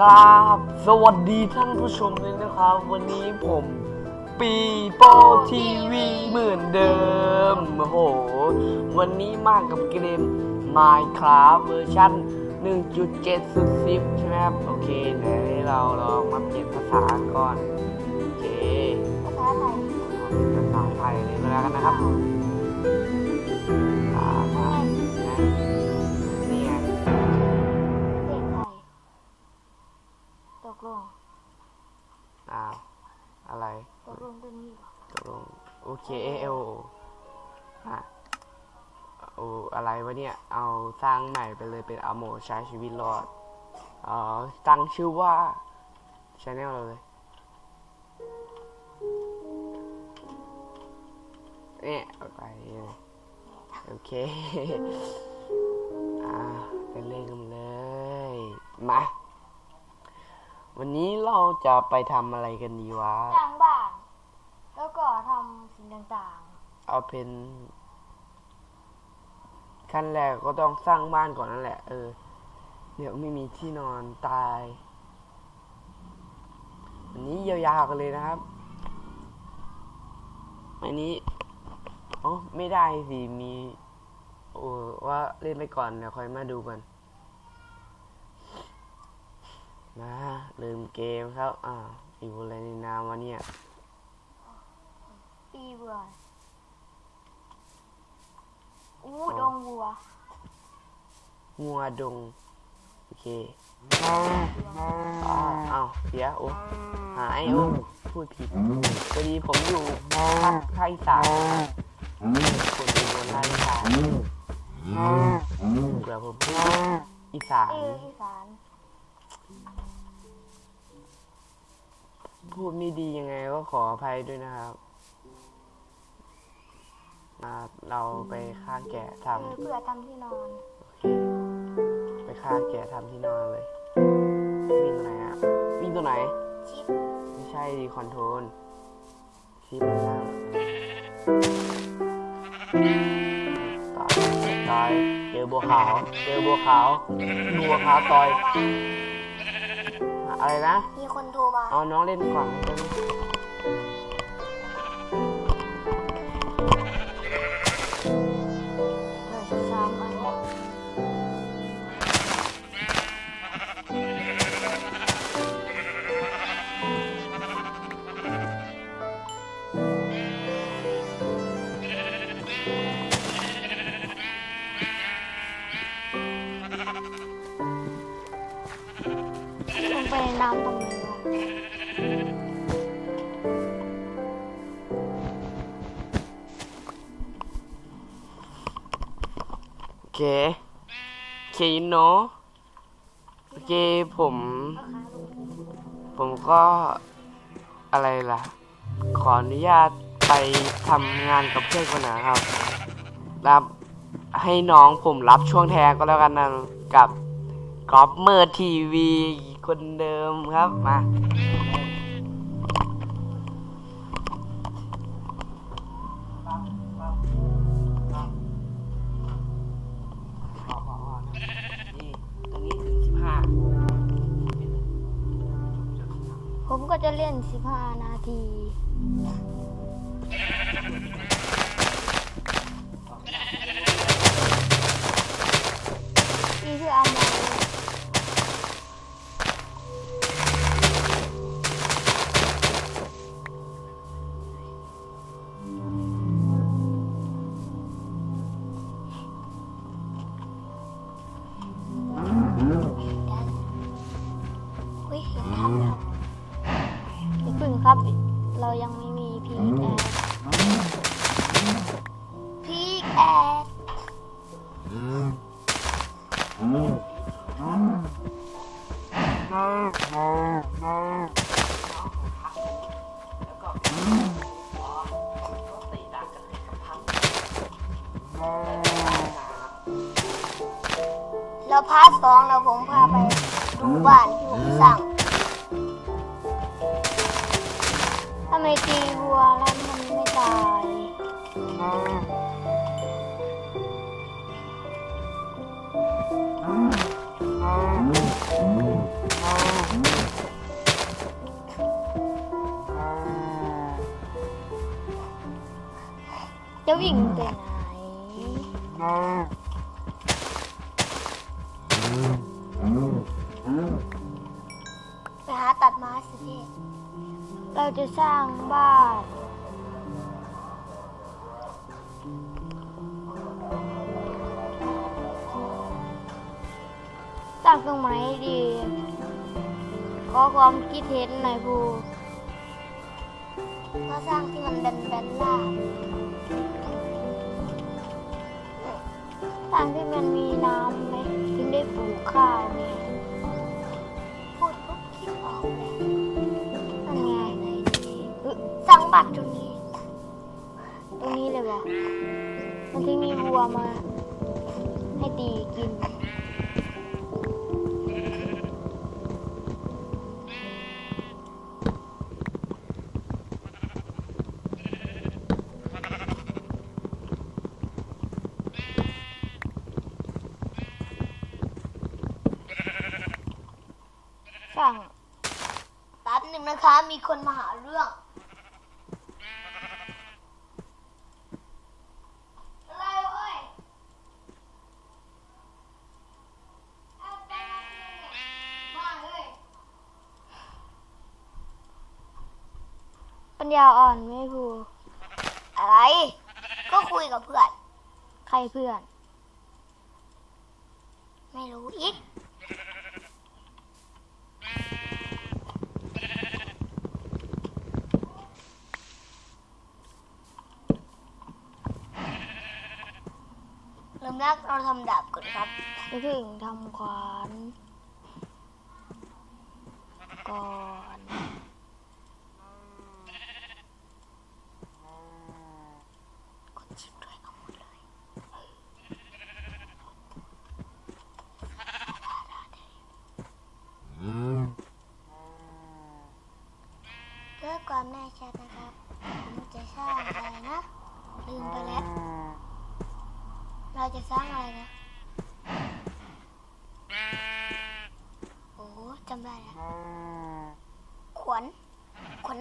กราบสวัสดีท่านผู้ชมเลยนะครับ วันนี้ผมปีโป้ทีวีเหมือนเดิมโอ้โหวันนี้มากับเกม Minecraft เวอร์ชัน1.7สุดซิปใช่ไหมครับ โอเคเดี๋ยวให้เราลองมาเปลี่ยนภาษาก่อน โอเค ภาษาไทยภาษาไทยเลยก็แล้วกันนะครับ งโอเคเอลอะโอ้อะไรวะเนี่ย เอาสร้างใหม่ไปเลยเป็นอโมใช้ชีวิตรอด เอ๋อตั้งชื่อว่าชแนลเราเลยเนี่ยเอาไปโอเคอ่าไปเล่นกันเลย มา วันนี้เราจะไปทำอะไรกันดีวะ สร้างบ้าน แล้วก็ทำ สิ่งต่างเอาเป็น ขั้นแรกก็ต้องสร้างบ้านก่อนนั่นแหละ เออ เดี๋ยวไม่มีที่นอนตายอันนี้ยาวๆกันเลยนะครับ อันนี้อ๋อไม่ได้สิมีโอ้ว่าเล่นไปก่อนเดี๋ยวค่อยมาดูกันมาลืมเกมครับ อ่าอยู่อะไรในน้ำวะเนี่ย ปีเบื่ออู้อ๋อดงวัวงัวดง โอเคอ้าวอ้าวเสียโอ้หายโอ้พูดผิดพอดีผมอยู่ภาคภาคอีสานคนอยู่บนภาคอีสานเดี๋ยวผมพูดอีสาน เอออีสานพูดไม่ดียังไงก็ขออภัยด้วยนะครับ มาเราไปฆ่าแกะทเออเพื่อทำที่นอนำโอเคไปฆ่าแกะทำที่นอนเลย วิ่งไหนอะวิ่งตัวไหน ชิปไม่ใช่ดีคอนโทรลชิปมันนั่งตายตายเจอบัวขาวเจอบัวขาวบัวขาวต่อย อะไรนะ มีคนโทรมา เอาน้องเล่นก่อนได้ไโอเคโอเคยูโนโอเคผม ผมก็อะไรล่ะ ขออนุญาตไปทำงานกับเพื่อนคนหนะครับ รับให้น้องผมรับช่วงแทนก็แล้วกันนะกับกอล์ฟเมอร์ทีวีคนเดิมครับมา จะเล่น 15 นาที แล้วก็ตีดากันให้กับพังแล้วพาร์ทสองเราผมพาไปดูบ้านที่ผมสร้างทำไมตีวัวแล้วมันไม่ตาย วิ่งไปไหนไปหาตัดไม้สิพี่เราจะสร้างบ้านสร้างตรงไหนดี ขอความคิดเห็นหน่อยภูก็สร้างที่มันแบนๆล่า มันมีน้ำไหมถึงได้ปลูกข้าวไงพูดปุ๊บคิดออกเลยนั่นไงไหนดีเอ้สร้างบัตรตรงนี้ ตรงนี้เลยวะมันถึงมีวัวมา ให้ตีกิน สั่งแป๊บหนึ่งนะคะ มีคนมาหาเรื่องอะไรเว้ยเอาไปมาเลยปัญญาอ่อนไม่พูอะไร ก็คุยกับเพื่อน ใครเพื่อน ไม่รู้อีก เราทำดาบก่อนครับจะถึงทำขวานก่อนกดชิปด้วยเอาหมดเลยเพื่อความแน่ชัดนะครับ ผมจะสร้างอะไรนะ ลืมไปแล้ว เราจะสร้างอะไรนะ โอ้จำได้แล้ว ขวัญขวัญ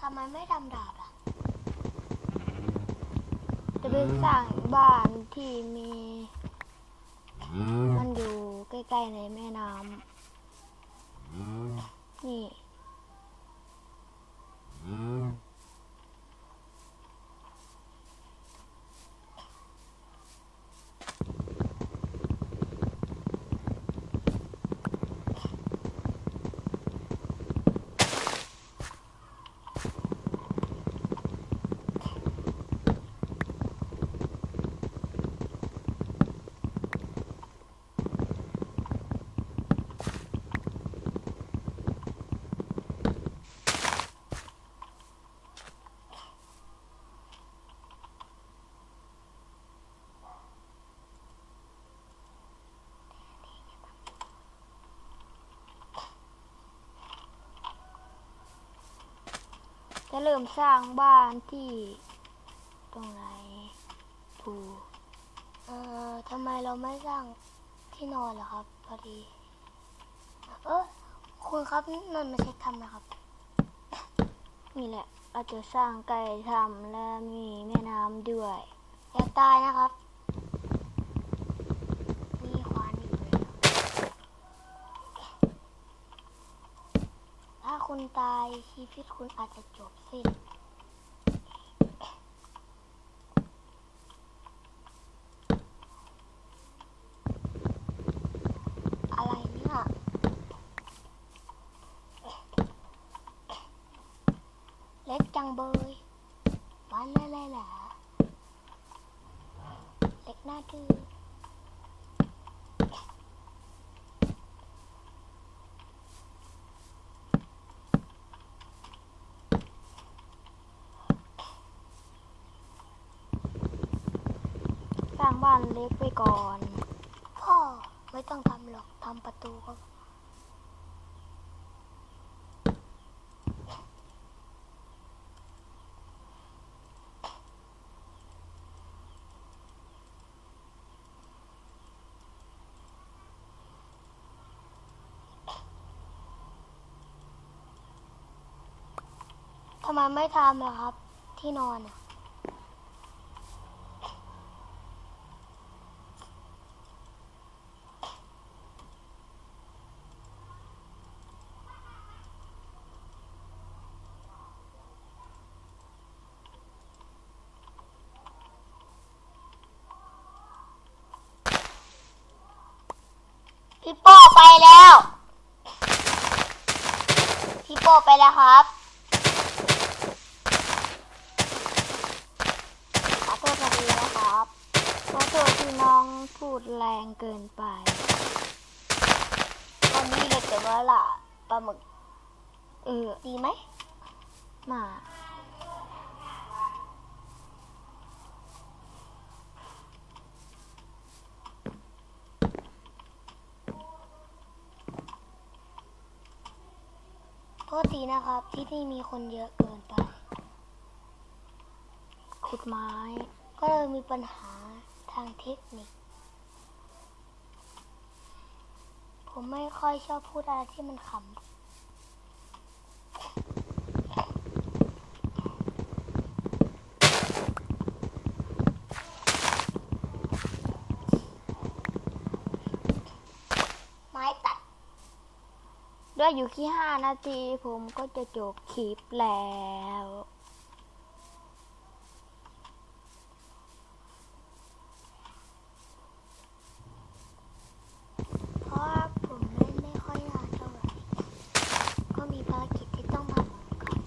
ทำไมไม่ทำดาบล่ะ จะไปสร้างบ้านที่มี มันอยู่ใกล้ๆในแม่น้ำนี่ จะ เริ่มสร้างบ้านที่ตรงไหนปูเอ่อทำไมเราไม่สร้างที่นอนหรอครับพอดี เออคุณครับนั่นไม่ใช่ทำนะครับ นี่แหละ อาจะสร้างไก่ทำและมีแม่น้ำด้วย อย่าตายนะครับ มีควานอยู่เลยถ้า คุณตายชีวิตคุณอาจจะจบสิ้น อะไรเนี่ยเล็กจังเบยวันอะไรล่ะเล็กหน้าดื้อางบ้านเล็กไปก่อน พ่อไม่ต้องทำหรอกทำประตูก็ทำไมไม่ทำล่ะครับ ที่นอนอะ พี่โป้ไปแล้ว พี่โป้ไปแล้วครับขอโทษพอดีนะครับขอโทษที่น้องพูดแรงเกินไปวันนี้เลยเกิดว่าล่ะปลาหมึก เออ ดีไหมมา ทษทีนะครับ ที่นี่มีคนเยอะเกินไป ขุดไม้ ก็เลยมีปัญหาทางเทคนิค ผมไม่ค่อยชอบพูดอะไรที่มันขำ ด้วยอยู่ที่ห้านาที ผมก็จะจบคลิปแล้ว เพราะว่าผมเล่นไม่ค่อยนานเท่าไหร่ ก็มีภารกิจที่ต้องทำเหมือนกัน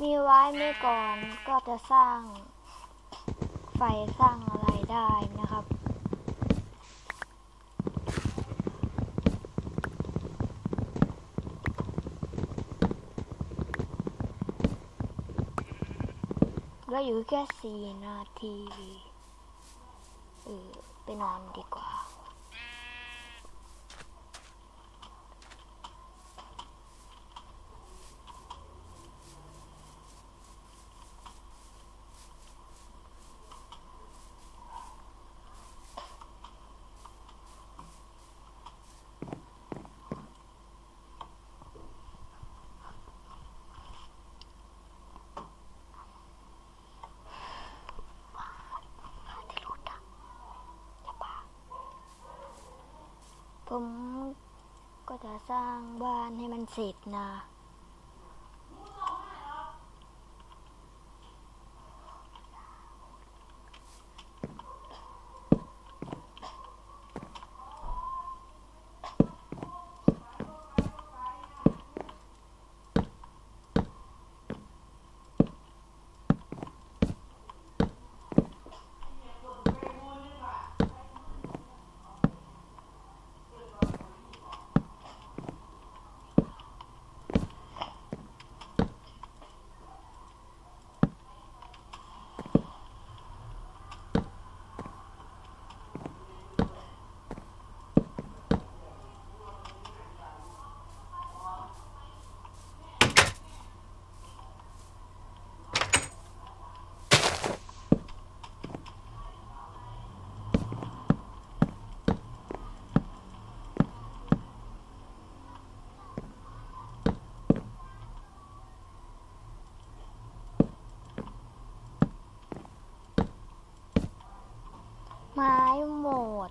มีไว้ไม่ก่อนก็จะสร้างไฟสร้างอะไรได้นะครับเหลืออยู่แค่สี่นาที เออไปนอนดีกว่า ผมก็จะสร้างบ้านให้มันเสร็จนะ ไม้หมด